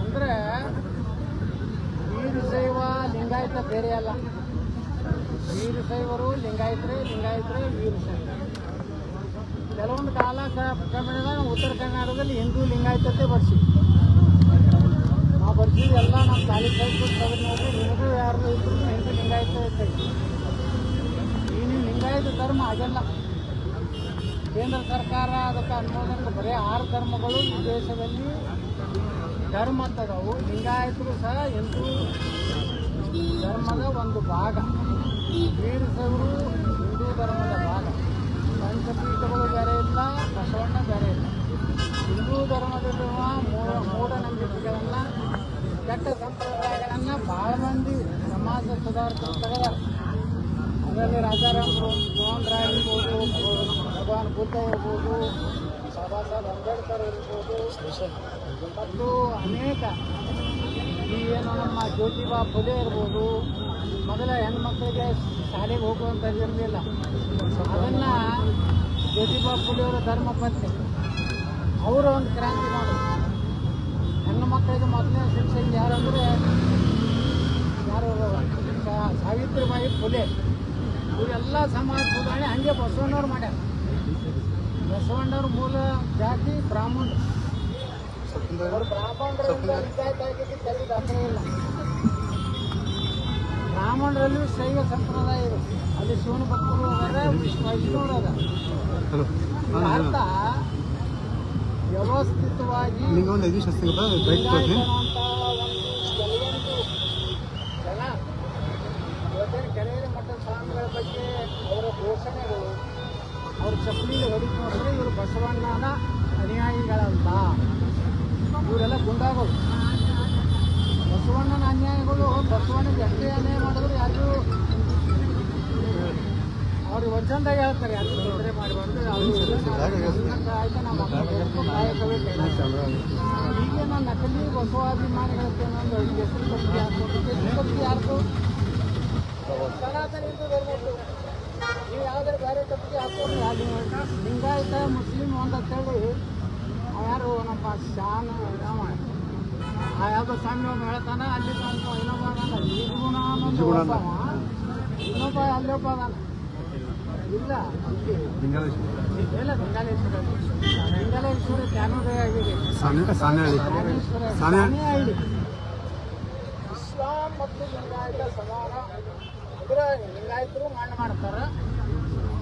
ಅಂದರೆ ವೀರಶೈವ ಲಿಂಗಾಯತ ಬೇರೆ ಅಲ್ಲ. ವೀರಶೈವರು ಲಿಂಗಾಯತ್ರೆ ವೀರ ಶೈವ ಕೆಲವೊಂದು ಕಾಲ ಕ್ರಮೇಣದಾಗ ಉತ್ತರ ಕರ್ನಾಟಕದಲ್ಲಿ ಹಿಂದೂ ಲಿಂಗಾಯತತೆ ಬರ್ಸಿ. ನಾವು ಬರ್ಸಿ ಎಲ್ಲ ನಮ್ಮ ಕಾಲಿ ಕೈಗೂ ತೆಗೆದು ನೋಡ್ರಿ, ನಿಮಗೂ ಯಾರು ಇದ್ರು ಹಿಂದೂ ಲಿಂಗಾಯತ ಐತೆ ಲಿಂಗಾಯತ ಧರ್ಮ ಆಗಲ್ಲ ಕೇಂದ್ರ ಸರ್ಕಾರ ಅದಕ್ಕೆ ಅನುಮೋದನೆ ಬರೀ ಆರು ಧರ್ಮಗಳು ಈ ದೇಶದಲ್ಲಿ ಧರ್ಮ ಅಂತದವು. ಲಿಂಗಾಯತರು ಸಹ ಹಿಂದೂ ಧರ್ಮದ ಒಂದು ಭಾಗ. ವೀರಶೈವರು ಹಿಂದೂ ಧರ್ಮದ ಭಾಗ. ಪಂಚಪೀಠಗಳು ಬೇರೆ ಇಲ್ಲ, ಬಸವಣ್ಣ ಬೇರೆ ಇಲ್ಲ. ಹಿಂದೂ ಧರ್ಮದಲ್ಲಿರುವ ಮೂಢ ಮೂಢನಂಬಿಕೆಗಳನ್ನು ಕೆಟ್ಟ ಸಂಪ್ರದಾಯಗಳನ್ನು ಭಾಳ ಮಂದಿ ಸಮಾಜ ಸುಧಾರಕರು ತಗದಾರ ಅದರಲ್ಲಿ ರಾಜಾರಾಮ್ ಮೋಹನ್ ರಾಯ್ ಭಗವಾನ್ ಬುದ್ಧ ಇರ್ಬೋದು. ಬಾಬಾ ಸಾಹೇಬ್ ಅಂಬೇಡ್ಕರ್ ಇರ್ಬೋದು. ಮತ್ತು ಅನೇಕ ಈ ಏನು ನಮ್ಮ ಜ್ಯೋತಿಬಾ ಫುಲೆ ಇರ್ಬೋದು. ಮೊದಲ ಹೆಣ್ಮಕ್ಳಿಗೆ ಶಾಲೆಗೆ ಹೋಗುವಂಥದ್ದು ಇರಲಿಲ್ಲ. ಅದನ್ನು ಜ್ಯೋತಿಬಾ ಫುಲೆಯವರ ಧರ್ಮ ಪತ್ನಿ ಅವರು ಒಂದು ಕ್ರಾಂತಿ ಮಾಡಿದ್ರು ಹೆಣ್ಣು ಮಕ್ಕಳಿಗೆ ಮೊದಲನೇ ಶಿಕ್ಷೆ ಯಾರಂದರೆ ಯಾರು ಸಾವಿತ್ರಿಬಾಯಿ ಫುಲೆ ಇವರೆಲ್ಲ ಸಮಾಜ ಸುಧಾರಣೆ ಹಂಗೆ ಬಸವಣ್ಣವ್ರು ಮಾಡ್ಯಾರ. ಬಸವಣ್ಣವ್ರ ಮೂಲ ಜಾತಿ ಇಲ್ಲ. ಬ್ರಾಹ್ಮಣರಲ್ಲಿ ಶೈವ ಸಂಪ್ರದಾಯ ಇದೆ. ಅಲ್ಲಿ ಶಿವನ ಭಕ್ತರು ಅದ ವಿಷ್ಣು ವೈಷ್ಣವರು ಅದ ವ್ಯವಸ್ಥಿತವಾಗಿ ಒಂದು ಐದು ಕೆಲವೊಂದು ಕೆರೆಯ ಸ್ವಾಮಿಗಳ ಬಗ್ಗೆ ಅವರ ಘೋಷಣೆಗಳು. ಅವ್ರ ಚಪ್ಪಲಿಗೆ ಹೊಡಿತು ಅಂದರೆ ಇವರು ಬಸವಣ್ಣನ ಅನುಯಾಯಿಗಳಂತ. ಇವರೆಲ್ಲ ಗುಂಡಾಗಳು ಬಸವಣ್ಣನ ಅನ್ಯಾಯಗಳು, ಬಸವಣ್ಣ ಎಷ್ಟೇ ಅನ್ಯಾಯ ಮಾಡಿದ್ರು ಯಾರು ಅವ್ರಿಗೆ ವಚನದಾಗ ಹೇಳ್ತಾರೆ ಯಾರು ತೊಂದರೆ ಮಾಡಿ ಬಂದ್ರೆ ಆಯ್ತು, ನಮ್ಮ ಕಾಯಕವೇ ಕೈಲಾಸ. ನಕಲಿ ಬಸವಾಭಿಮಾನಿಗಳಕ್ಕೆ ಒಂದು ಹೆಸರು ಯಾರು ಹೆಸರು ಕಟ್ಟಿ ಯಾರ್ದು ಬೇರೆ ಅಲ್ಲಿ ಲಿಂಗಾಯತ ಮುಸ್ಲಿಂ ಒಂದು ಅಂತೇಳಿ ಯಾರು ನಮ್ಮ ಶಾನ್ ರಾಮ? ಆ ಯಾವುದೋ ಸ್ವಾಮಿ ಒಬ್ಬ ಹೇಳ್ತಾನ ಅಲ್ಲಿ ಇನ್ನೊಬ್ಬ ನಿರ್ಗುಣ ಅನ್ನೊಂದು ಇನ್ನೊಬ್ಬ ಅಲ್ಲೊಬ್ಬ ಅದಾನ ಇಲ್ಲ ಇಲ್ಲಿ ಇಲ್ಲ ಲಿಂಗಾಲೇಶ್ವರ. ಲಿಂಗಾಲೇಶ್ವರ ಜ್ಞಾನೋದಯ ಆಗಿದೆ. ಸಾನೆಹಳ್ಳಿ. ಇಸ್ಲಾಂ ಮತ್ತು ಲಿಂಗಾಯತ ಸಮಾನ. ಅಂದ್ರೆ ಲಿಂಗಾಯತರು ಮಣ್ಣು ಮಾಡ್ತಾರ.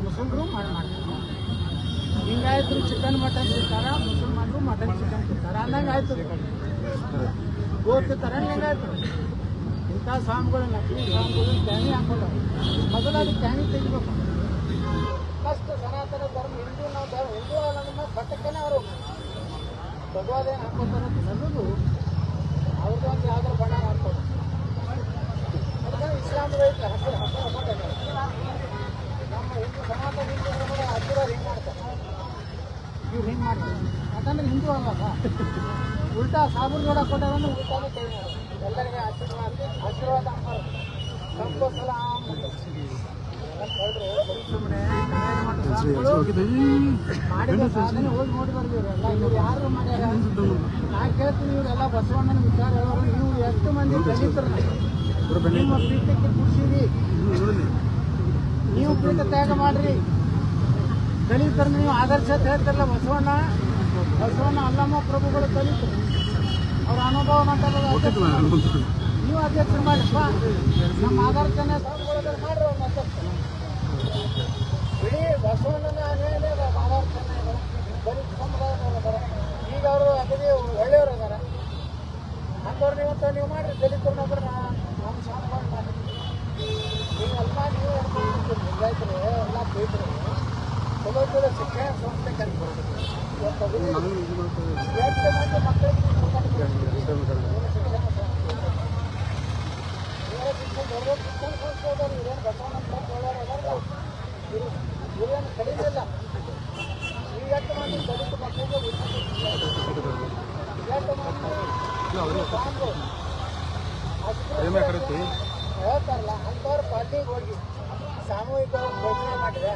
ಮುಸಲ್ಮರು ಮಾಡ್ತಾರೆ ಹಿಂಗಾಯ್ತು ಚಿಕನ್ ಮಟನ್ ತಿಂತಾರ? ಮುಸಲ್ಮಾನರು ಮಟನ್ ಚಿಕನ್ ತಿಂತಾರ? ಅಂದಂಗೆ ಆಯ್ತು ಗೋತಿರ್ತಾರೆ ಹೆಂಗಾಯ್ತು ಇಂಥ ಸಾಮಗಳು ನಕಲಿ ಸಾಮಗಳು ಕ್ಯಾನಿ ಹಾಕೋದು. ಮೊದಲು ಅದು ಕ್ಯಾನಿ ತೆಗಿಬೇಕು. ಫಸ್ಟ್ ಸನಾತನ ಧರ್ಮ, ಹಿಂದೂ ನಾವು ಧರ್ಮ ಹಿಂದೂ ಅನ್ನೋದನ್ನ ಬಟ್ಟಕ್ಕೇನೆ ಅವರು. ಭಗವಾದೇನು ಹಾಕೋತಾರೆ ಅನ್ನೋದು ಅವ್ರದ್ದು ಒಂದು ಯಾವ್ದಾರು ಬಣ್ಣ ಮಾಡ್ತಾರೆ ಅದಕ್ಕೆ ಇಸ್ಲಾಂ ಹಸಿರು ಹಸಿರು ಹಾಕೊಂಡಾಗ ನಮ್ಮ ಹಿಂದೂ ಸನಾತನ ಹಿಂದೂ ಧರ್ಮದ ಹಸಿರು ಹಿಂಗೆ ಮಾಡ್ತಾರೆ ಇವ್ರು ಹಿಂಗೆ ಮಾಡ್ತಾರೆ ಯಾಕಂದ್ರೆ ಹಿಂದೂ ಅಲ್ಲ ಉಲ್ಟಾ ಸಾಬೂನು ನೋಡಕ್ ಕೊಟ್ಟವನು ಉಲ್ಟಾನೇ ಕೈ ಮಾಡೋದು ಎಲ್ಲರಿಗೆ ಆಶೀರ್ವಾದ ಆಶೀರ್ವಾದ ಮಾಡೋದು ಹೋಗಿ ಯಾರು ಮಾಡ್ಯಾರ? ನಾ ಬಸವಣ್ಣನ ವಿಚಾರ ಹೇಳೋರು. ನೀವು ಎಷ್ಟು ಮಂದಿ ದಲಿತರು ನಿಮ್ಮ ಪೀಠಕ್ಕೆ ಕೂಡಿಸಿರಿ ನೀವು ಪೀಠ ತ್ಯಾಗ ಮಾಡ್ರಿ. ದಲಿತರು ನೀವು ಆದರ್ಶ ಹೇಳ್ತಾರಲ್ಲ ಬಸವಣ್ಣ. ಬಸವಣ್ಣ ಅಲ್ಲಮ್ಮ ಪ್ರಭುಗಳು ದಲಿತರು ಅವ್ರ ಅನುಭವ ಮಾಡ್ತಾರೆ ನೀವು ಅಧ್ಯಕ್ಷರು ಮಾಡಿಪ್ಪ. ನಮ್ಮ ಆಧಾರ ಸ್ವಾಮಿಗಳು ಮಾಡ್ರಿ ಅವ್ರನ್ನ ಅಧ್ಯಕ್ಷ ಇಡೀ ಬಸವಣ್ಣನ ಆಧಾರ ದಲಿತ ಸಮುದಾಯದವ್ರು ಅದಾರ. ಈಗ ಅವರು ಅಗದಿ ಒಳ್ಳೆಯವರು ಅದಾರ. ಅಂಥವ್ರು ನೀವು ನೀವು ಮಾಡ್ರಿ. ದಲಿತರನ್ನೊಬ್ಬರು ನಮ್ಮ ಸ್ವಾಮಿಗಳು ಮಾಡಿ ನೀವೆಲ್ಲ ನೀವು ಹೇಳ್ಕೊಂಡು ಲಿಂಗಾಯತರು ಎಲ್ಲ ಪೀಠರು ಚಲೋ ಚಲೋ ಶಿಕ್ಷಣ ಸಂಸ್ಥೆ ಕಲಿಬೇಕು ಕಡಿಮೆ ಹೇಳ್ತಾರಲ್ಲ ಅಂಥವ್ರ ಪಾರ್ಟಿಗೆ ಹೋಗಿ ಸಾಮೂಹಿಕ ಭೋಜನ ಮಾಡಿದ್ರೆ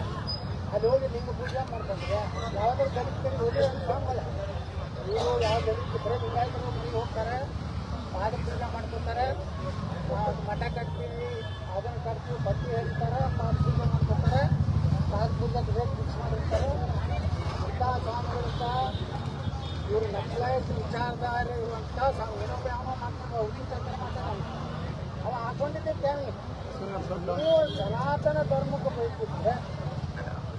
ಅಲ್ಲಿ ಹೋಗಿ ಲಿಂಗ ಪೂಜೆ ಮಾಡ್ಕೊಂಡ್ರೆ ಯಾವ್ದಾದ್ರು ದಲಿತ ಕಡೆ ಹೋಗಿ ಅಂತ ಸ್ವಾಮಿಗಳ ಇವರು ಯಾವ ಬರೀ ಲಿಂಗಾಯತರು ಮನೆಗೆ ಹೋಗ್ತಾರೆ ಪಾದ ಪೂಜೆ ಮಾಡ್ಕೊತಾರೆ ಮಠ ಕಟ್ತೀವಿ ಅದನ್ನು ಕಟ್ತೀವಿ ಬಟ್ಟೆ ಹೇಳ್ತಾರೆ ಪಾದ ಪೂಜೆ ಮಾಡ್ಕೊತಾರೆ ಪಾದ ಪೂಜೆ ರೇಟ್ ಫಿಕ್ಸ್ ಮಾಡಿರ್ತಾರೆ ಇಂಥ ಸ್ವಾಮಿಗಳಿಂದ ಇವರು ನಕ್ಲಾಯತ್ ವಿಚಾರಧಾರೆ ಇರುವಂಥ ಸ್ವಾಮಿ ಇನ್ನೊಬ್ಬ ಯಾವ ಮಾಡ್ಕೊಂಡು ಅವ್ರಿಗೆ ತಂದ್ರೆ ಮಾತಾಡ ಅವ ಹಾಕೊಂಡಿದ್ದೆ ತ್ಯಾಗಿ ನೀವು ಸನಾತನ ಧರ್ಮಕ್ಕೆ ಬಯಸಿದ್ರೆ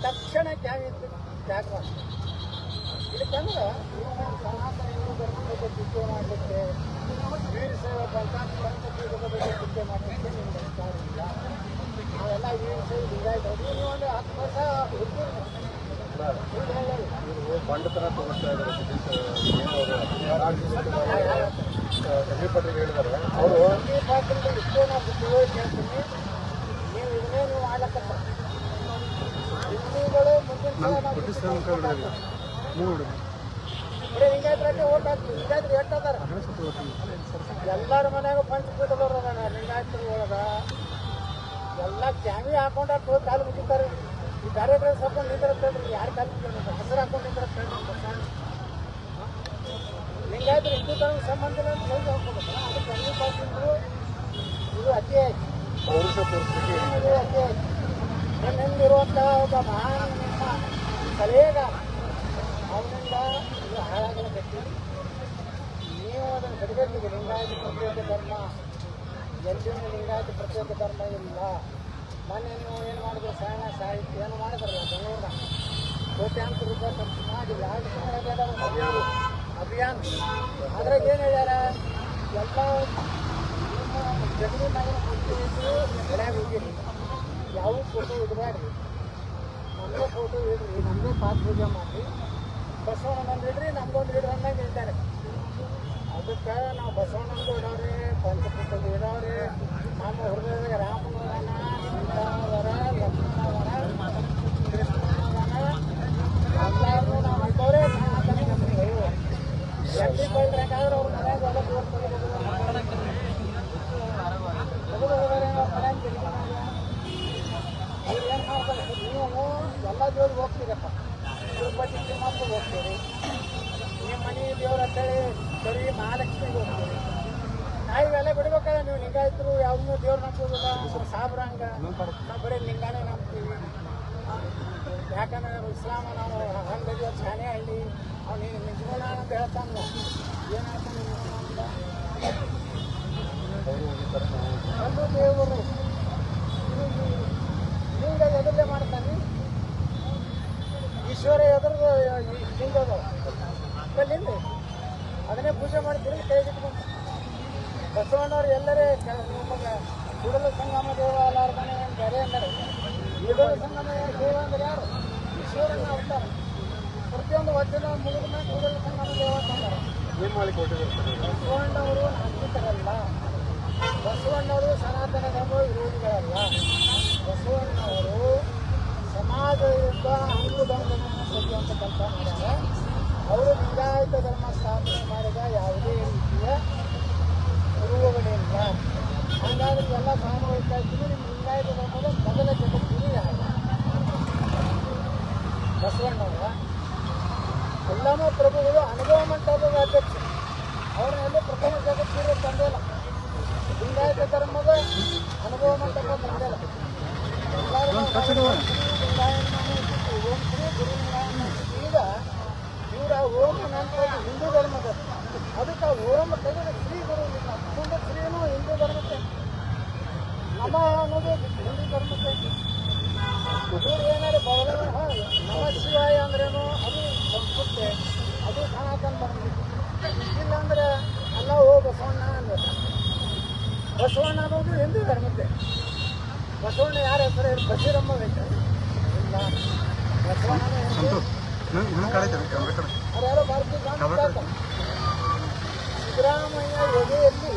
ತಕ್ಷಣ ತ್ಯಾಗ ತ್ಯಾಗ ಇದಕ್ಕಂದ್ರೆ ಸನಾತನ ಹಿಂದೂ ಧರ್ಮದ ಬಗ್ಗೆ ಟೀಕೆ ಮಾಡಲಿಕ್ಕೆ ವೀರ ಬಗ್ಗೆ ಟೀಕೆ ಮಾಡಲಿಕ್ಕೆ ನಿಮ್ಗೆ ಅಧಿಕಾರ ಇಲ್ಲ ನಾವೆಲ್ಲ ವೀರ ಸೇವೆ ಲಿಂಗಾಯತ ನೀವು ಒಂದು ಹತ್ತು ವರ್ಷ ಹುಡುಗಿರು ಬಂಡತನ ತೋರಿಸ್ತಾ ಇದ್ದಾರೆ. ಹೇಳಿದ್ದಾರೆ ಅವರು ಪಾತ್ರದಲ್ಲಿ ಇಷ್ಟೇ ನಾವು ತಿಳುವಳಿಕೆ ಹೇಳ್ತೀನಿ ನೀವು ಇದನ್ನೇ ನೀವು ಹಿಂದೂಗಳು ಮುಂದಿನ ಮೂರು ಎಲ್ಲರ ಮನ್ಯಾಗ ಪಂಚಪೀಠದವ್ರು ಲಿಂಗಾಯತರ ಒಳಗ ಎಲ್ಲ ಜಾಮಿ ಹಾಕೊಂಡು ಕಾಲು ಮುಗಿತಾರೆ ಈ ಬೇರೆ ಡ್ರೆಸ್ ಹಾಕೊಂಡು ನಿಂದಿರ್ತಾರೆ ಯಾರು ಕಾಲು ಮುಗಿತಾರೆ ಹೆಸರು ಹಾಕೊಂಡು ನಿಂದಿರ್ತಾರೆ ಲಿಂಗಾಯತರು ಹಿಂದೂ ಧರ್ಮ ಸಂಬಂಧ ಇಲ್ಲ ಅಂತ ಹೇಳಿ ಹಾಕೋಬೇಕು ಅದಕ್ಕೆ ಇದು ಅತಿ ಪೌರುಷ ಇದು ಅತಿ ನನ್ನಿಂದಿರುವಂಥ ಒಬ್ಬ ಮಹಾನ್ ಸಲಹೆಗಾರ ಅವನಿಂದ ಇದು ಹಾಳಾಗಲಿಕ್ಕೆ ನೀವು ಅದನ್ನು ಕಡಿಬೇಕು ಲಿಂಗಾಯತ ಪ್ರತಿಯೊಬ್ಬ ಧರ್ಮ. ಎಲ್ಲಿಂದ ಲಿಂಗಾಯತ ಪ್ರತಿಯೊಬ್ಬ ಧರ್ಮ ಇಲ್ಲ. ಮೊನ್ನೆ ನೀವು ಏನು ಮಾಡಿದ್ರು? ಸಾಯಣ ಸಾಹಿತ್ಯ ಏನು ಮಾಡಿದ್ರಲ್ಲ ಬೆಂಗಳೂರಿನ? ಕೋಟ್ಯಾಂತರ ರೂಪಾಯಿ ಖರ್ಚು ಮಾಡಿ ಒಂದು ಅಭಿಯಾನ. ಅಭಿಯಾನ. ಅದ್ರಾಗ ಏನು ಹೇಳ್ಯಾರ? ಎಲ್ಲ ನಗರ ಪಂಚಾಯತು ಮನ್ಯಾಗ ಹೋಗಿರಿ. ಯಾವ ಫೋಟೋ ಇಡಬೇಡ್ರಿ. ನಮ್ಮದೇ ಫೋಟೋ ಇಡ್ರಿ. ನಮ್ಮದೇ ಪಾತ್ ಪೂಜೆ ಮಾಡಿ ಬಸವಣ್ಣನೊಂದು ಇಡ್ರಿ ನಮ್ಗೊಂದು ಇಡು ಅಂದಂಗೆ ಹೇಳ್ತಾರೆ ಅದಕ್ಕೆ ನಾವು ಬಸವಣ್ಣಂದು ಇಡೋರಿ ಪಂಚಪುಸ್ತಕ ಇಡೋರಿ ನಮ್ಮ ಹೃದಯದಾಗ ರಾಮನವರನ ಸೀತಾವರ ಲಕ್ಷ್ಮಣವರ ಕೃಷ್ಣನವರ ಎಲ್ಲಾರನ್ನೂ ನಾವು ಇದ್ದವರೇ ಎಲ್ಲಿ ಬೇಕಾದ್ರೆ ಅವ್ರ ಮನ್ಯಾಗ ಹೋಗೋರೆ ಅವ್ರ ಏನು ಮಾಡ್ತಾರೆ ನೀವು ಎಲ್ಲ ದೇವ್ರಿಗೆ ಹೋಗ್ತೀರಪ್ಪ ಹೋಗ್ತೀರಿ? ನಿಮ್ಮ ಮನೆ ದೇವ್ರ ಅಂತೇಳಿ ಸರಿ ಮಹಾಲಕ್ಷ್ಮಿಗೆ ಹೋಗ್ತೀರಿ. ನಾವು ಇವೆಲ್ಲ ಬಿಡ್ಬೇಕಾದ್ರೆ ನೀವು ಲಿಂಗಾಯತರು ಯಾವ್ದು ದೇವ್ರು ನಂಬೋದಿಲ್ಲ. ಸಾಬ್ರಂಗ ನಾವು ಬರೀ ಲಿಂಗಾನೇ ನಂಬ್ತೀವಿ. ಯಾಕಂದ್ರೆ ಇಸ್ಲಾಮ, ನಾವು ಹಂಗಿ ಶಾನೆ ಹಳ್ಳಿ. ಅವ್ನು ನಿಜಗುಣ ಅಂತ ಹೇಳ್ತಾನ. ಏನಾಗ್ತಾನೆ ಒಂದು ದೇವರು ಈಶ್ವರ ಎದುರು ಲಿಂಗದ. ಕಲ್ಲಿಂದ ಅದನ್ನೇ ಪೂಜೆ ಮಾಡ್ತೀರಿ ಕೈಗಿಟ್ಕೊಂಡು ಬಸವಣ್ಣವ್ರು ಎಲ್ಲರೇ ನಿಮಗೆ ಕೂಡಲ ಸಂಗಮ ದೇವ ಅಲ್ಲಾರ್ದಾನೆ ಬೇರೆ ಅಂದರೆ ಕೂಡಲ ಸಂಗಮ ದೇವ ಅಂದ್ರೆ ಯಾರು? ಈಶ್ವರನ ಅಂತಾರೆ. ಪ್ರತಿಯೊಂದು ವಚನ ಮುಗಿದ ಮೇಲೆ ಕೂಡಲ ಸಂಗಮ ದೇವ ಅಂತಾರೆ. ಬಸವಣ್ಣವರು ನಾಸ್ತಿಕರಲ್ಲ ಬಸವಣ್ಣವರು ಸನಾತನ ಧರ್ಮ ವಿರೋಧಿಗಳಲ್ಲ. ಬಸವಣ್ಣವರು ಸಮಾಜದಿಂದ ಹಿಂದೂ ಧರ್ಮವನ್ನು ಸರಿಯುವಂಥ ಕೆಲಸ ಅವರು ಲಿಂಗಾಯತ ಧರ್ಮ ಸ್ಥಾಪನೆ ಮಾಡಿದ ಯಾವುದೇ ರೀತಿಯ ಗುರುಗಳಿಲ್ಲ ಹಾಗಾದ್ರೆ ಎಲ್ಲ ಸ್ವಾಮಿಗಳು ಕೇಳ್ತೀನಿ ನಿಮ್ಮ ಲಿಂಗಾಯತ ಧರ್ಮದ ಮೊದಲ ಜಗತ್ತಿನ ಯಾರು ಬಸವಣ್ಣವರ ಎಲ್ಲಮ್ಮ ಪ್ರಭುಗಳು ಅನುಭವ ಮಂಟಪದ ಅಧ್ಯಕ್ಷ ಅವರನ್ನೆಲ್ಲ ಪ್ರಥಮ ಜಗತ್ತಿನ ತಂದೆಲ್ಲ ಲಿಂಗಾಯತ ಧರ್ಮದ ಅನುಭವ ಮಂಟಪ ತಂದೆಲ್ಲ ಎಲ್ಲರೂ ನಾವು ಓಂ ಶ್ರೀ ಗುರು ಈಗ ಇವರ ಓಂ ನಂತರ ಹಿಂದೂ ಧರ್ಮದ ಅದಕ್ಕೆ ಓಂ ತೆಗೆದು ಶ್ರೀ ಗುರು ಇಲ್ಲ ಮುಂದೆ ಶ್ರೀನು ಹಿಂದೂ ಧರ್ಮಕ್ಕೆ ನಮ ಅನ್ನೋದು ಹಿಂದೂ ಧರ್ಮಕ್ಕೆ ಇವ್ರು ಏನಾದ್ರು ಬದಲಾವಣೆ ಹಾಂ, ನಮ ಶಿವಾಯ ಅಂದ್ರೇನು ಅದು ಸಂಸ್ಕೃತಿ ಅದು ಸನಾತನ ಧರ್ಮ ಇಲ್ಲಾಂದ್ರೆ ಅಲ್ಲ ಓ ಬಸವಣ್ಣ ಅಂದ್ರೆ ಬಸವಣ್ಣ ಅನ್ನೋದು ಹಿಂದೂ ಧರ್ಮದ್ದೇ. ಬಸವಣ್ಣ ಯಾರು ಹೆಸರು ಹೇಳಿ ಬಸೀರಮ್ಮ ಬೇಕು. ಇಲ್ಲ. ಭಾರತೀಯ ಕಾಂಗ್ರೆಸ್ ಸಿದ್ದರಾಮಯ್ಯ ಎದೆಯಲ್ಲಿ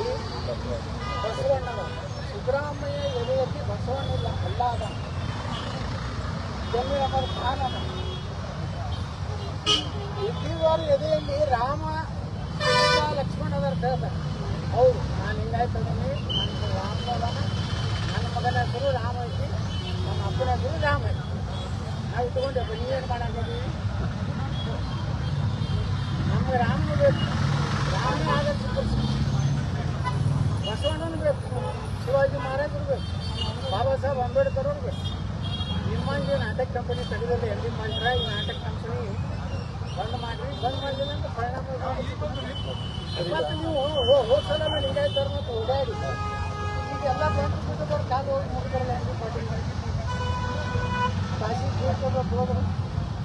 ಬಸವಣ್ಣನ. ಸಿದ್ದರಾಮಯ್ಯ ಎದೆಯಲ್ಲಿ ಬಸವಣ್ಣ ಇಲ್ಲ ಅಲ್ಲ ಅದ ಜಮ್ಮು ಅಮರ ಖಾನ್ ಅದ ಇಲ್ಲಿವಾರು ಎದೆಯಲ್ಲಿ ರಾಮ ಲಕ್ಷ್ಮಣ್ ಅದರ ಹೇಳ್ತಾರೆ ಹೌದು ನಾನು ಹಿಂಗಾಯ್ತು ನನ್ನ ಮಗನ ಹೆಸರು ರಾಮ ಐತಿ ನನ್ನ ಅಪ್ಪನ ಹೆಸರು ರಾಮ ಐತಿ ನಾವು ಇಟ್ಕೊಂಡೆ ನೀವೇನು ಮಾಡಾಕತ್ತೀವಿ ನಮ್ಗೆ ರಾಮನ ಬೇಕು ರಾಮನ ಆಗತ್ತೆ ಬಸವಣ್ಣನ ಬೇಕು ಶಿವಾಜಿ ಮಹಾರಾಜರು ಇರ್ಬೇಕು ಬಾಬಾ ಸಾಹೇಬ್ ಅಂಬೇಡ್ಕರ್ ಅವ್ರು ಬೇಕು ನಿಮ್ಮಂಗೆ ನಾಟಕ ಕಂಪನಿ ತೆಗೆದಲ್ಲಿ ಎಲ್ಲಿ ಮಾಡಿದ್ರೆ ಈ ನಾಟಕ ಕಂಪನಿ ಬಂದ್ ಮಾಡಿರಿ ಬಂದ್ ಮಾಡಿದ್ರೆ ಅಂತ ಪರಿಣಾಮ ಕಾಶಿ ಕ್ಷೇತ್ರಕ್ಕೆ ಹೋದರು,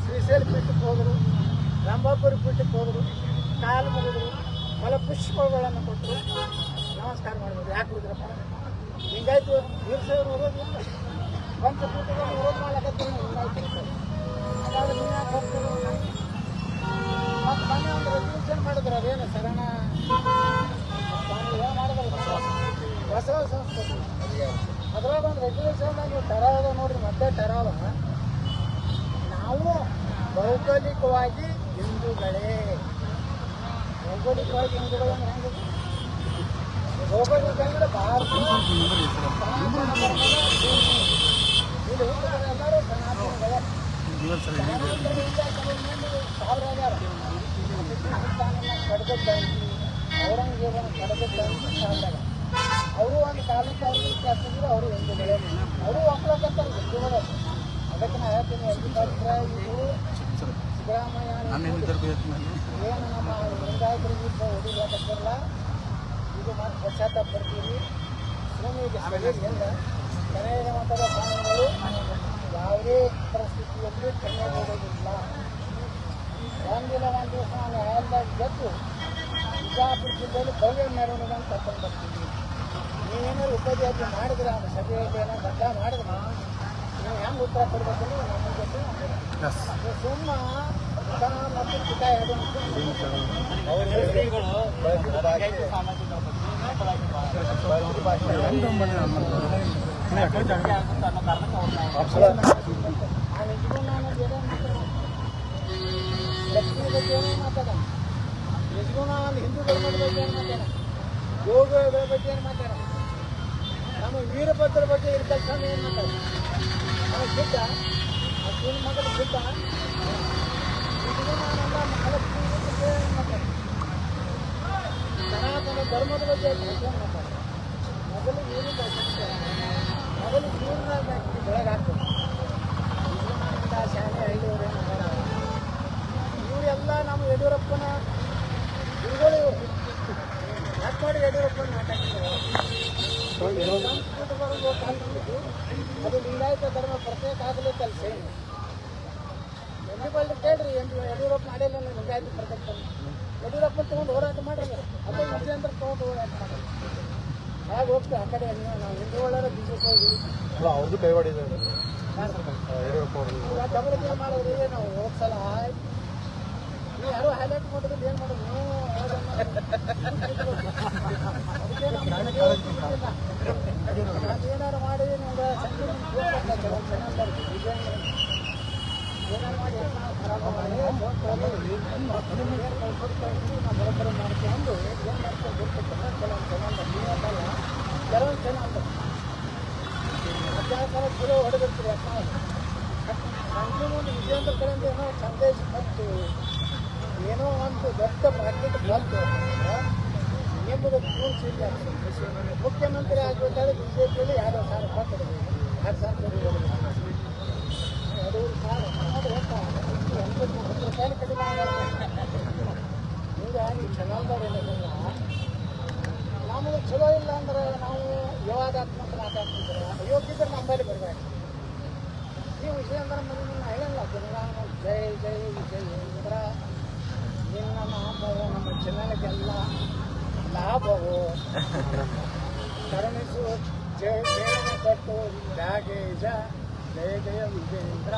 ಶ್ರೀಶೈಲ ಪೀಠಕ್ಕೆ ಹೋದರು ರಂಭಾಪುರಿ ಪೀಠಕ್ಕೆ ಹೋದರು, ಕಾಲು ಮುಗಿದ್ರು ಹೊಲ ಪುಷ್ಪಗಳನ್ನು ಕೊಟ್ಟರು. ನಮಸ್ಕಾರ ಮಾಡ್ಬೋದು ಯಾಕೆ ಹೋದ್ರಪ್ಪ? ಹಿಂಗಾಯ್ತು? ವೀರಶೈವರು ಸಾವಿರ ಪಂಚಪೀಠದಲ್ಲಿ ಹಿಂಗಾಯ್ತು ಅದಾದ್ರೆ ನೀವು ಯಾಕೆ ಹೋಗ್ತೀರಿ ಮತ್ತು ಮೊನ್ನೆ ಒಂದು ರೆಸಲ್ಯೂಷನ್ ಮಾಡಿದ್ರು. ಅದೇನು ಶರಣ ಸ್ವಾಮಿ ಏನು ಮಾಡಿದ್ರು ಬಸವ ಸಂಸ್ಕೃತಿ ಅದ್ರಾಗ ಒಂದು ರೆಸಲ್ಯೂಷನ್ ನೀವು ಟರಾವ ನೋಡ್ರಿ ಮತ್ತೆ ಟರಾವ ನಾವು ಭೌಗೋಳಿಕವಾಗಿ ಹಿಂದೂಗಳೇ ಭೌಗೋಳಿಕವಾಗಿ ಹಿಂದೂಗಳು ಅಂದ್ರೆ ಹೆಂಗೆ ಭೌಗೋಳಿಕ ಅಂದ್ರೆ ಭಾರತ ಸನಾತನ ಧರ್ಮದ ಭೂಮಿ. ಇಲ್ಲಿ ಹುಟ್ಟಿದ್ರೆ ಎಲ್ಲರೂ ಸನಾತನಗಳೇ ಸನಾತನರಿಂದ ಕೆಲವು ಮಂದಿ ಸಾವಿರ ಆಗ್ಯಾರ ಪಾಕಿಸ್ತಾನನ ಕಡ್ದದ್ದಂತಿ ಔರಂಗಜೇಬನ ಕಡ್ದದ್ದಂತಿ ಸಾವಿರ ಅವರು ಒಂದು ಅವ್ರಿಗೆ ಕೆಲಸದ್ರು ಅವರು ಬೆಳೆ. ಅವರು ಒಪ್ಲಕತ್ತಾರೆ ಹಿಂದೂಗಳು ಅದಕ್ಕೆ ನಾ ಹೇಳ್ತೀನಿ ಎಲ್ಲಿ ಕಲ್ತ್ರೆ ಇದು ಸಿದ್ದರಾಮಯ್ಯ ಏನು? ನಮ್ಮ ಲಿಂಗಾಯತರಿಗೆ ಹೊಡಿಲಾಕತ್ತಿರಲ್ಲ ಇದು ಮತ್ತೆ ಪಶ್ಚಾತ್ತಾಪ ಬರ್ತೀವಿ ಭೂಮಿಗೆ ಪ್ರಾಣಿಗಳು ಮಟ್ಟದ ಕಾನೂನುಗಳು ಯಾವುದೇ ಪರಿಸ್ಥಿತಿಯಲ್ಲಿ ಕನ್ಯೆ ನೀಡುವುದಿಲ್ಲ ಒಂದಿನ ಒಂದು ದಿವಸ ನಾನು ನ್ಯಾಯಾಲಯದಾಗ ಗೆದ್ದು ಬಿಜಾಪುರ ಜಿಲ್ಲೆಯಲ್ಲಿ ಭವ್ಯ ಅಂತ ಕರ್ಕೊಂಡು ಬರ್ತೀವಿ ನೀವೇನಾದ್ರು ಉಪಾಧ್ಯಾಯ ಮಾಡಿದ್ರೆ ಆ ಸಭೆಯಲ್ಲಿ ಏನೋ ಗಡ್ಡ ಮಾಡಿದ್ರೆ ನೀವು ಹೆಂಗೆ ಉತ್ತರ ಕೊಡಬೇಕು ನಮ್ಮ ಜೊತೆ ಸುಮ್ಮ ಮತ್ತು ಎರಡು. ಲಕ್ಷ್ಮಿ ಬಗ್ಗೆ ಏನು ಹಿಂದೂ ಧರ್ಮದ ಬಗ್ಗೆ ಏನು ಮಾತಾಡೋಣ? ಯೋಗಗಳ ಬಗ್ಗೆ ಏನು ಮಾತಾಡೋಣ? ನಮ್ಮ ವೀರಭದ್ರ ಬಗ್ಗೆ ಇರ್ತಕ್ಕಂಥ ಏನು ಏನು ಅವನ ಆ ಅಶ್ವಿನ ಮಗನ ನಾನೆಲ್ಲ ಮಹಾಲಕ್ಷ್ಮಿ ಏನು ಸನಾತನ ಧರ್ಮದ ಬಗ್ಗೆ ಏನು ಮೊದಲು ಏನಿಲ್ಲ ಸಂಸ್ಕಾರ. ಮೊದಲು ಸೂರ್ಯನಾಗ ಹಾಕಿ ಬೆಳಗ್ಗೆ ಹಾಕ್ಬೇಕು ವಿಜಯನಗರ ಶಾಲೆ ಹಳ್ಳಿಯವರೇನು ಇವರೆಲ್ಲ ನಮ್ಮ ಯಡಿಯೂರಪ್ಪನ ಗುರುಗಳು ಇವರು ಯಾಕೆ ಮಾಡಿ ಯಡಿಯೂರಪ್ಪನ ನಾಟಕ ಸಂಸ್ಕೃತ ಬರೋದು ಕಾಲ್ಕೊಂಡಿದ್ದು ಅದು ಲಿಂಗಾಯತ ಧರ್ಮ ಪ್ರತ್ಯೇಕ ಆಗಲಿಕ್ಕಲ್ಲ ಸೇಮ್ ಎಂ ಪಿ ಪಾಲ್ಟಿ ಕೇಳ್ರಿ ಎಂ ಪಿ ಯಡಿಯೂರಪ್ಪ ಮಾಡಿಲ್ಲ ನಾನು ಲಿಂಗಾಯತ ಪ್ರತ್ಯೇಕ ಯಡಿಯೂರಪ್ಪ ತೊಗೊಂಡು ಹೋರಾಟ ಮಾಡ್ರಿ ಅದು ವಿಜಯೇಂದ್ರ ತೊಗೊಂಡು ಹೋರಾಟ ಮಾಡ್ರಿ ಹಾಗೆ ಹೋಗ್ತೀವಿ ಆ ಕಡೆ ನೀವು ನಾವು ಹಿಂದೂಗಳರ ಬಿಜೆಪಿ ಹೋಗಿ ಅಲ್ಲ ಅವ್ರದ್ದು ಕೈವಾಡಿದ್ದಾರೆ ಯಡಿಯೂರಪ್ಪ ಅವರು ಈಗ ಡಬಲ್ ಗೇಮ್ ಮಾಡಿದ್ರಿ ನಾವು ಹೋದ್ ಸಲ ನೀವು ಯಾರು ಹೈಲೈಟ್ ಮಾಡಿದ್ರೆ ಏನು ಮಾಡೋದು ನೀವು ಮಾಡಿ ನಿಮ್ಗೆ ಏನಾರು ಮಾಡಿ ಖರಾಬ್ ಮಾಡಿ ನಾವು ಬರೋಬ್ಬರಿ ಮಾಡ್ಕೊಂಡು ಮಾಡ್ಕೊಂಡು ಗೊತ್ತಿರ್ತದೆ ಕೆಲವೊಂದು ಕೆಲವೊಂದು ಚಾನಲ್ ಮಧ್ಯಾಹ್ನ ಚಲೋ ಹೊಡೆದಿರ್ತೀರಿ ಸಂಜೆ ಒಂದು ವಿಜಯೇಂದ್ರ ಕಡೆಯಿಂದ ಏನೋ ಸಂದೇಶ ಮತ್ತು ಏನೋ ಒಂದು ದೊಡ್ಡ ಮಾರ್ಕೆಟ್ ಬಂತು. ಎಂಬುದು ರೂಲ್ಸ್ ಇಲ್ಲ. ಮುಖ್ಯಮಂತ್ರಿ ಆಗಬೇಕಾದ್ರೆ ಬಿಜೆಪಿಯಲ್ಲಿ ಎರಡು ಸಾವಿರ ರೂಪಾಯಿ ಕೊಡಬೇಕು ಎರಡು ಸಾವಿರ ಕೊಡಬೇಕು ಎರಡೂವರೆ ಸಾವಿರ ನೋಡಿ ಗೊತ್ತಾ ಎಂಬತ್ತು ಹತ್ತು ರೂಪಾಯಿ ಕಡಿಮೆ ಈಗ ನೀವು ಚಾನಲ್ದವ್ರು ಏನಿಲ್ಲ ನಮಗೆ ಚಲೋ ಇಲ್ಲ ಅಂದ್ರೆ ನಾವು ವಿವಾದಾತ್ಮಕ ಮಾತಾಡ್ತಿದ್ರೆ ಅಯೋಗ್ಯದ್ರೆ ನಮ್ಮಲ್ಲಿ ಬರಬೇಕು ನೀವು ವಿಷಯ ಅಂದ್ರೆ ಮನೆ ನಿನ್ನ ಹೇಳಲ್ಲ ಜನಗಾನ ಜೈ ಜೈ ವಿಜಯ ಇಂದ್ರ ನಿನ್ನ ನಾಮವು ನಮ್ಮ ಜನಗಳಿಗೆಲ್ಲ ಲಾಭವು ಕರುಣಿಸು ಜಯ ಜಯ ಕೊಟ್ಟು ಜಾಗೇಜ ಜಯ ಜಯ ವಿಜಯೇಂದ್ರ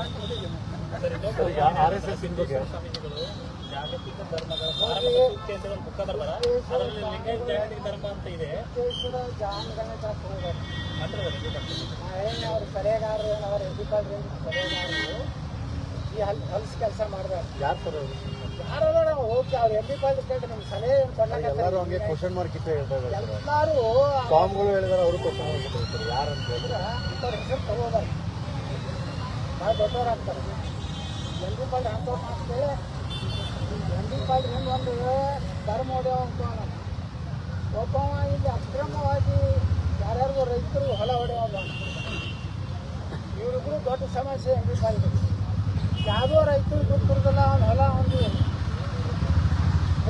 ಜಾಗತಿಕ ಧರ್ಮಗಳ ಅಂತ ಒಂದು ಪುಸ್ತಕ ಬರ್ದಾರ ಅದರಲ್ಲಿ ಲಿಂಗಾಯತ ಜಾಗತಿಕ ಧರ್ಮ ಅಂತ ಇದೆ. ಅವ್ರ ಸಲಹೆಗಾರರು ಸಲಹೆಗಾರರು ಈ ಹಲ್ ಹಲ್ಸ್ ಕೆಲಸ ಮಾಡಬಾರ್ದು ಯಾರು ಸರ್ ಅವರು? ಯಾರು ನಾವು ಹೋಗಿ ಅವ್ರು ಎಂ ಪಿ ಕೇಳಿ ನಮ್ಗೆ ಸಲಹೆ ಎಲ್ಲರೂ ಹಂಗೆ ಕ್ವಶನ್ ಮಾರ್ಕ್ ಇಟ್ಟೆ ಹೇಳ್ತಾ ಇದ್ದಾರೆ ಸರ್. ಎಲ್ಲರೂ ಸ್ವಾಮಿಗಳು ಹೇಳಿದಾರೆ ಅವರು ಕ್ವಶನ್ ಮಾರ್ಕ್ ಇಟ್ಟಿರ್ತಾರೆ ಯಾರು ಅಂತ ಹೇಳಿ ಇಂಥವ್ರ ಹೆಸರು ತಗೋಬಾರ್ದು. ಭಾಳ ದೊಡ್ಡವ್ರು ಆಗ್ತಾರೆ ಎಂ ಪಿ ಪಾಲ್ಟಿ ಅಂಥವ್ರು ಮಾಡ್ತೇವೆ ಎಂ ಪಿ ಪಾಲ್ಟಿ ಒಂದು ಧರ್ಮ ಹೊಡೆಯವ ಅಂತ. ಇಲ್ಲಿ ಅಕ್ರಮವಾಗಿ ಯಾರ್ಯಾರಿಗೂ ರೈತರು ಹೊಲ ಹೊಡೆಯವ ಇವರಿಬ್ರು ದೊಡ್ಡ ಸಮಸ್ಯೆ ಎಂ ಬಿ ಪಾಲಿಗೆ ಯಾವುದೋ ರೈತರು ಗೊತ್ತಿರೋದಿಲ್ಲ ಅವ್ನ ಹೊಲ ಒಂದು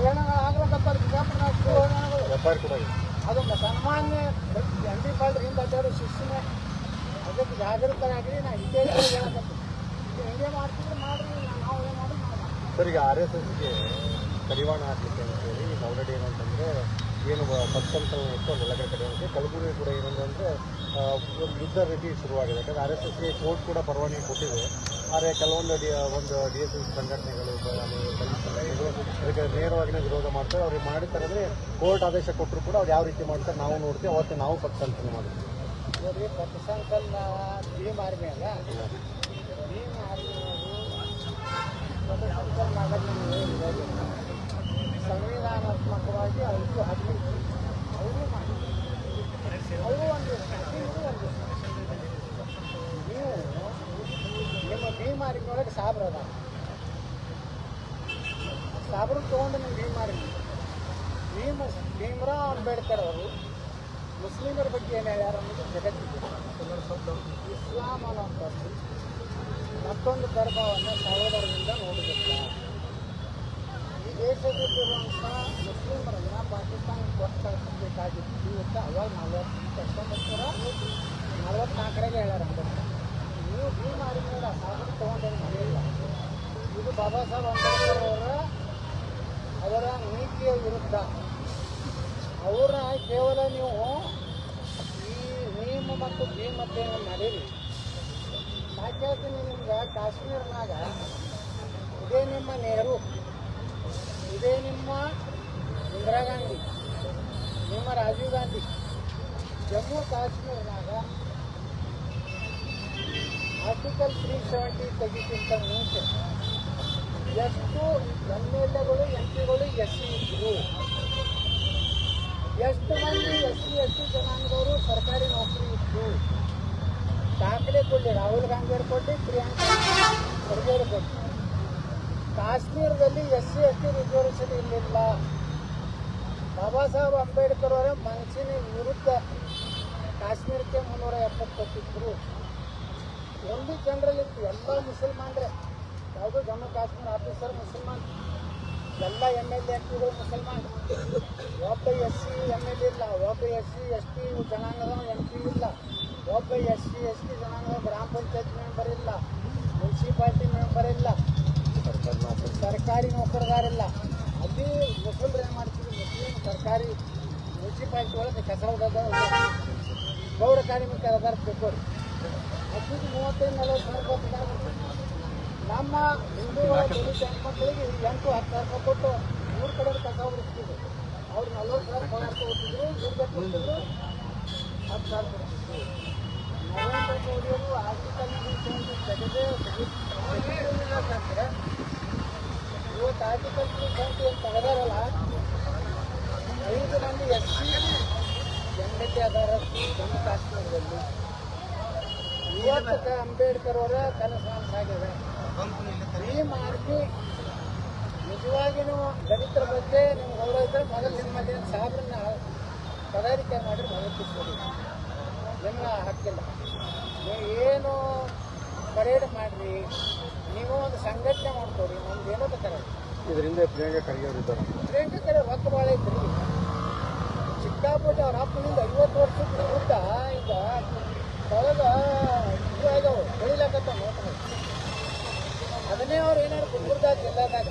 ಏನ ಆಗ್ಬೇಕಪ್ಪ ಅದು ಬಿಜಾಪುರನಾಗ ಸುವರ್ಣಗಳು. ಎಫ್ ಕೂಡ ಇದೆ ಅದು ಸಾಮಾನ್ಯ ಎಂ ಬಿ ಪಾಲ್ ಹಿಂದೆ ಹಚ್ಚಾರು ಶಿಸ್ತಿನ. ಅದಕ್ಕೆ ಜಾಗೃತರಾಗ್ರಿ ನಾ ಇದೇ ಹೇಳಕತ್ತೀನಿ. ಸರ್ ಈಗ ಆರ್ ಎಸ್ ಎಸ್ಗೆ ಕಡಿವಾಣ ಹಾಕ್ಲಿಕ್ಕೆ ಅಂತೇಳಿ ಈಗ ಆಲ್ರೆಡಿ ಏನಂತಂದರೆ ಏನು ಪಕ್ಷಂತ ಇತ್ತು ಅಲ್ಲೆಲ್ಲ ಕಡೆ ಕಡಿವಾಣಕ್ಕೆ. ಕಲಬುರಗಿ ಕೂಡ ಏನಂದ್ರೆ ಅಂದರೆ ಒಂದು ಯುದ್ಧ ರೀತಿ ಶುರುವಾಗಿದೆ. ಯಾಕಂದರೆ ಆರ್ ಎಸ್ ಎಸ್ಗೆ ಕೋರ್ಟ್ ಕೂಡ ಪರವಾನಗಿ ಕೊಟ್ಟಿದೆ. ಆದರೆ ಕೆಲವೊಂದು ಡಿ ಒಂದು ಡಿ ಎಸ್ ಎಸ್ ಸಂಘಟನೆಗಳು ಅದಕ್ಕೆ ನೇರವಾಗಿನೇ ವಿರೋಧ ಮಾಡ್ತಾರೆ. ಅವ್ರಿಗೆ ಮಾಡಿದ್ದಾರೆ ಅಂದರೆ ಕೋರ್ಟ್ ಆದೇಶ ಕೊಟ್ಟರು ಕೂಡ ಅವ್ರು ಯಾವ ರೀತಿ ಮಾಡ್ತಾರೆ ನಾವು ನೋಡ್ತೀವಿ ಅವತ್ತೇ ನಾವು ಪಕ್ಷಾಂತರ ಮಾಡ್ತೀವಿ. ಪಕ್ಷಸಂಕಲ್ನ ಭೀಮ್ ಆರ್ಮಿ ಅಲ್ಲ Yang itu. ನಲವತ್ತು ಹತ್ತೊಂಬತ್ತರ ನಲವತ್ನಾಲ್ಕರಾಗೆ ಅಂಬೇಡ್ಕರ್ ನೀವು ಭೀ ಮಾಡಿದ್ಮೇಲೆ ಸಾಧನೆ ತೊಗೊಂಡೇನು ಮಾಡಿಲ್ಲ. ಇದು ಬಾಬಾ ಸಾಹೇಬ್ ಅಂಬೇಡ್ಕರ್ ಅವರ ಅವರ ನೀತಿಯ ವಿರುದ್ಧ. ಅವ್ರನ್ನ ಕೇವಲ ನೀವು ಈ ನಿಯಮ ಮತ್ತು ಭೀಮತೆಯನ್ನು ನಡೀರಿ. ನಾ ಕೇಳ್ತೀನಿ ನಿಮ್ಗೆ ಕಾಶ್ಮೀರ್ನಾಗ ಇದೇ ನಿಮ್ಮ ನೆಹರು, ಇದೇ ನಿಮ್ಮ ಇಂದಿರಾ ಗಾಂಧಿ, ನಿಮ್ಮ ರಾಜೀವ್ ಗಾಂಧಿ ಜಮ್ಮು ಕಾಶ್ಮೀರನಾಗ ಆರ್ಟಿಕಲ್ ತ್ರೀ ಸೆವೆಂಟಿ ತೆಗಿಕ್ಕಿಂತ ಮುಂಚೆ ಎಷ್ಟು ಎಂ ಎಲ್ ಎಗಳು, ಎಂ ಪಿಗಳು, ಎಸ್ ಸಿ ಇದ್ರು ಎಷ್ಟು ಮಂದಿ ಎಸ್ ಸಿ, ಎಸ್ ಟಿ ಜನಾಂಗದವರು ಸರ್ಕಾರಿ ನೌಕರಿ ಇತ್ತು ದಾಖಲೆ ಕೊಡಲಿ? ರಾಹುಲ್ ಗಾಂಧಿ ಅವರು ಕೊಡ್ಲಿ, ಪ್ರಿಯಾಂಕಾ ಖರ್ಗೆ ಅವರು ಕೊಟ್ಟು ಕಾಶ್ಮೀರದಲ್ಲಿ S C, S T reservation ಇರಲಿಲ್ಲ. ಬಾಬಾ ಸಾಹೇಬ್ ಅಂಬೇಡ್ಕರ್ ಅವರ ಮನಸ್ಸಿನ ವಿರುದ್ಧ ಕಾಶ್ಮೀರಕ್ಕೆ ಮುನ್ನೂರ ಎಪ್ಪತ್ತು ಕೊಟ್ಟಿದ್ರು ಒಂದು ಜನರಲ್ಲಿತ್ತು ಎಲ್ಲ ಮುಸಲ್ಮಾನ್ರೆ. ಯಾವುದು ಜಮ್ಮು ಕಾಶ್ಮೀರ ಆಫೀಸರ್ ಮುಸಲ್ಮಾನ್. ಎಲ್ಲ ಎಂ ಎಲ್ ಎಂ ಪಿಗಳು ಮುಸಲ್ಮಾನ್. ಒಬ್ಬ ಎಸ್ ಸಿ ಎಂ ಎಲ್ ಇಲ್ಲ, ಒಬ್ಬ ಎಸ್ ಸಿ ಎಸ್ ಟಿ ಜನಾಂಗದ ಎಂ ಪಿ ಇಲ್ಲ, ಒಬ್ಬ ಎಸ್ ಸಿ ಎಸ್ ಟಿ ಜನಾಂಗದ ಗ್ರಾಮ ಪಂಚಾಯತ್ ಮೆಂಬರ್ ಇಲ್ಲ, ಮುನ್ಸಿಪಾಲ್ಟಿ ಮೆಂಬರ್ ಇಲ್ಲ, ಸರ್ಕಾರಿ ನೌಕರದಾರಿಲ್ಲ ಅಲ್ಲಿ ಮುಸ್ಲಿಮ್ರು ಏನು ಮಾಡ್ತೀವಿ ಮುಸ್ಲಿಂ ಸರ್ಕಾರಿ ಮುನ್ಸಿಪಾಲ್ಟಿ ಒಳಗೆ ಕಸ ಗೌರ ಕಾರ್ಮಿಕ ಅದಾರ ತಿಳ್ಕೊರಿ ಹದಿನೈದು ಮೂವತ್ತೈದು, ನಲವತ್ತು ಸಾವಿರ ರೂಪಾಯಿ ನಮ್ಮ ಹಿಂದೂ ದಲಿತ ಹೆಣ್ಮಕ್ಳಿಗೆ ಎಂಟು, ಹತ್ತು ಸಾವಿರ ರೂಪಾಯಿ ಕೊಟ್ಟು ಮೂರು ಕಡೆ ಕಸ ಹೊಡಿಸ್ತಿದ್ರು. ಅವ್ರು ನಲ್ವತ್ತು ಸಾವಿರ ಪಗಾರ ತಗೋತಿದ್ರು ಕೊಡ್ತಿದ್ರು ಹತ್ತು ಸಾವಿರ ಕೊಡ್ತಿದ್ರು ನರೇಂದ್ರ ಮೋದಿಯವರು ಆರ್ಟಿಕಲ್ ತೆಗೆದೇ ತೆಗೆದಾರಲ್ಲ ಐದು ಮಂದಿ ಎಸ್ ಅದಾರ ಜಮ್ಮು ಕಾಶ್ಮೀರದಲ್ಲಿ. ಇವತ್ತು ಅಂಬೇಡ್ಕರ್ ಅವರ ಕನಸು ನನಸಾಗಿದೆ ಈ ಮಾರ್ಗಿ ನಿಜವಾಗಿಯೂ ದಲಿತರ ಬಗ್ಗೆ ನಿಮ್ಗೆ ಗೌರವ ಇದ್ದರೆ ಮೊದಲು ನಿಮ್ಮಲ್ಲಿ ಸಾಬ್ರನ್ನ ಪದಾಧಿಕಾರಿ ಮಾಡಿ ಮೊದಲು ನಿಮ್ಮ ಹಕ್ಕಿಲ್ಲ. ನೀವು ಏನು ಪರೇಡ್ ಮಾಡಿರಿ ನೀವು ಒಂದು ಸಂಘಟನೆ ಮಾಡ್ಕೊಡಿ ನಮ್ದು ಏನೋ ಬೇಕಾರೆ ಇದರಿಂದ ಪ್ರಿಯಾಂಕಾ ಖರ್ಗೆ ಅವರು ಇದ್ದಾರೆ. ಪ್ರಿಯಾಂಕಾ ಕಡೆ ರೊಕ್ಕ ಭಾಳ ಐತ್ರಿ ಚಿಕ್ಕಾಪಟ್ಟೆ ಅವ್ರ ಅಪ್ಪನಿಂದ ಐವತ್ತು ವರ್ಷದ ಊಟ ಈಗ ಒಳಗ ಇದು ಆಗ್ಯಾವ ಬೆಳಿಲಾಕತ್ತ ಅದನ್ನೇ ಅವ್ರು ಏನಾರು ಗುಲ್ಬರ್ಗ ಜಿಲ್ಲಾದಾಗ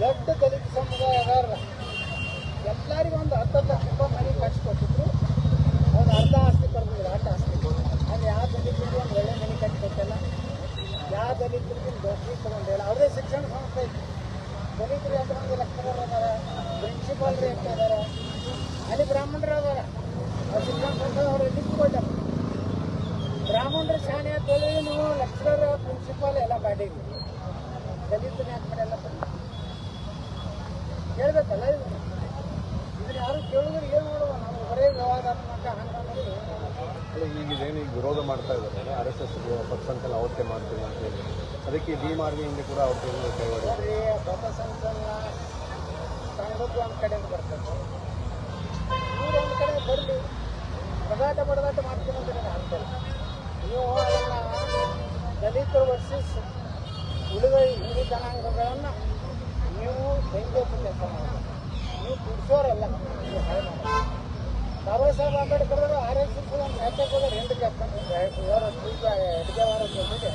ದೊಡ್ಡ ದಲಿತ ಸಮುದಾಯ ಅದಾರ ಎಲ್ಲರಿಗೂ ಒಂದು ಹತ್ತು ಹತ್ತು ಲಕ್ಷ ರೂಪಾಯಿ ಮನೆ ಕಟ್ಸಿಕೊಟ್ಟಿದ್ರು. ಅವ್ರು ಅರ್ಧ ಆಸ್ತಿ ಕೊಡ್ತಿದ್ರು, ಅರ್ಧ ಆಸ್ತಿ. ಅಲ್ಲಿ ಯಾವ ದಲಿತರಿಗೆ ಒಂದು ಒಳ್ಳೆ ಮನೆ ಕಟ್ಟಿಕೊಟ್ಟಲ್ಲ ಯಾವ ದಲಿತರಿಗೆ ನೌಕರಿ ತಗೊಂಡಿಲ್ಲ. ಅವ್ರದೇ ಶಿಕ್ಷಣ ಸಂಸ್ಥೆ ಐತಿ. ದಲಿತರು ಎಷ್ಟು ಒಂದು ಲೆಕ್ಚರರ್ ಅದಾರ ಪ್ರಿನ್ಸಿಪಾಲ್ ರೀ ಅಂತ ಅದಾರ ಅಲ್ಲಿ ಬ್ರಾಹ್ಮಣರಾದಾರ ಕೊಟ್ಟಾರ ಬ್ರಾಹ್ಮಣರು ಶಾಣೆ ಅಂತೇಳಿ ನೀವು ಲೆಕ್ಚರರ್ ಪ್ರಿನ್ಸಿಪಾಲ್ ಎಲ್ಲ ಮಾಡಿರಿ ದಲಿತನ ಯಾಕೆ ಮಾಡಿ ಎಲ್ಲ ತಂದು ಹೇಳ್ಬೇಕಲ್ಲ ಇದು? ಇದನ್ನ ಯಾರು ಕೇಳಿದ್ರೆ ಏನು ಮಾಡುವ? ನಾವು ಬರೇ ವಿವಾದಾತ್ಮಕ ಈಗಿದೇನು ಈಗ ಇದೇನು ಈಗ ವಿರೋಧ ಮಾಡ್ತಾ ಇದ್ದಾರೆ. ಆರ್ ಎಸ್ ಎಸ್ ಪಕ್ಷಾಂತರ ಅವತ್ತೆ ಮಾಡ್ತೀವಿ ಅಂತ ಹೇಳಿ. ಅದಕ್ಕೆ ಭೀಮ್ ಆರ್ಮಿಯಿಂದ ಕೂಡ ಅವ್ರಿಗೆ ಬತ ಸಂಕಲನ ಸಂಘದ್ದು ಒಂದು ಕಡೆಯಿಂದ ಬರ್ತದೆ. ಇವ್ರು ಒಂದು ಕಡೆ ಬರಲಿ ಮಾಡ್ತೀನಿ ಅಂತ ನನಗೆ ಆಗ್ತದೆ ನೀವು ಅದನ್ನ ದಲಿತರು ವರ್ಸಸ್ ಉಳಿದ ಹಿಂದಿ ಜನಾಂಗಗಳನ್ನು ನೀವು ಬೆಂಗಳೂರು ಕೆಲಸ ಮಾಡಬೇಕು ನೀವು ಕುಡಿಸೋರಲ್ಲ ನೀವು ಹಾಳು Baba Saheb Ambedkar R S S ಒಂದು ಮ್ಯಾಚಕ್ಕೆ ಹೋದ್ರೆ ಎಂಟು ಅಡುಗೆವಾರ ಜೊತೆಗೆ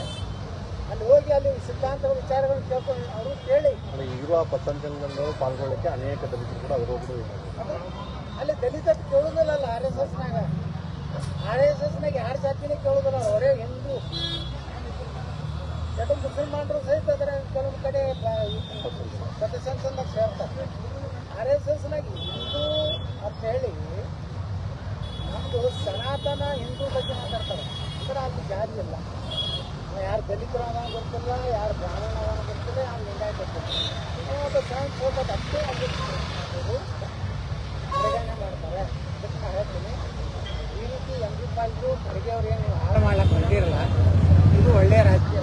ಅಲ್ಲಿ ಹೋಗಿ ಅಲ್ಲಿ ಸಿದ್ಧಾಂತ ವಿಚಾರಗಳನ್ನು ಕೇಳ್ಕೊಂಡು ಅವರು ಕೇಳಿ ಇರುವ ಪತಂಜಲಿನಲ್ಲೂ ಪಾಲ್ಗೊಳ್ಳಕ್ಕೆ ಅನೇಕ ದಲಿತರು ಕೂಡ ಅವರು ಇದ್ದಾರೆ ಅಲ್ಲಿ ದಲಿತ ಕೇಳುದಿಲ್ಲ ಆರ್ ಎಸ್ ಎಸ್ನಾಗ ಆರ್ ಎಸ್ ಎಸ್ನಾಗ ಯಾರ ಜಾತಿನೇ ಕೇಳೋದಿಲ್ಲ, ಅವರೇ ಹಿಂದೂ ಕೆಲವು ಮುಸಲ್ಮಾನರು ಸಹಿತ ಅದರ ಕೆಲವು ಕಡೆ ಪಥಸಂಚಲನ ಸೇರ್ತಾರೆ ಆರ್ ಎಸ್ ಎಸ್ನಾಗ ಹಿಂದೂ ಅಂತ ಹೇಳಿ ನಮ್ಮದು ಸನಾತನ ಹಿಂದೂ ಬಗ್ಗೆ ಮಾತಾಡ್ತಾರೆ. ಅಂದ್ರೆ ಅಲ್ಲಿ ಜಾತಿ ಇಲ್ಲ. ಯಾರು ದಲಿತರು ಅದ ಗೊತ್ತಿಲ್ಲ, ಯಾರು ಬ್ರಾಹ್ಮಣ ಅದ ಗೊತ್ತಿಲ್ಲ, ಯಾರು ಲಿಂಗಾಯತ ಗೊತ್ತಿಲ್ಲ. ಇನ್ನೊಂದು ಸಾಂಗ್ ಹೋಗೋದು ಅಷ್ಟೇ ಅಲ್ಲಿ ಪರಿಗಣನೆ ಮಾಡ್ತಾರೆ. ಹೇಳ್ತೀನಿ ಈ ರೀತಿ ಎಂಬಿ ಪಾಯಿಂಟು ಖರ್ಗೆ ಅವ್ರು ಏನು ಹಾಳು ಮಾಡಕ್ಕೆ ಬಂದಿರಲ್ಲ ಇದು ಒಳ್ಳೆಯ ರಾಜಕೀಯ.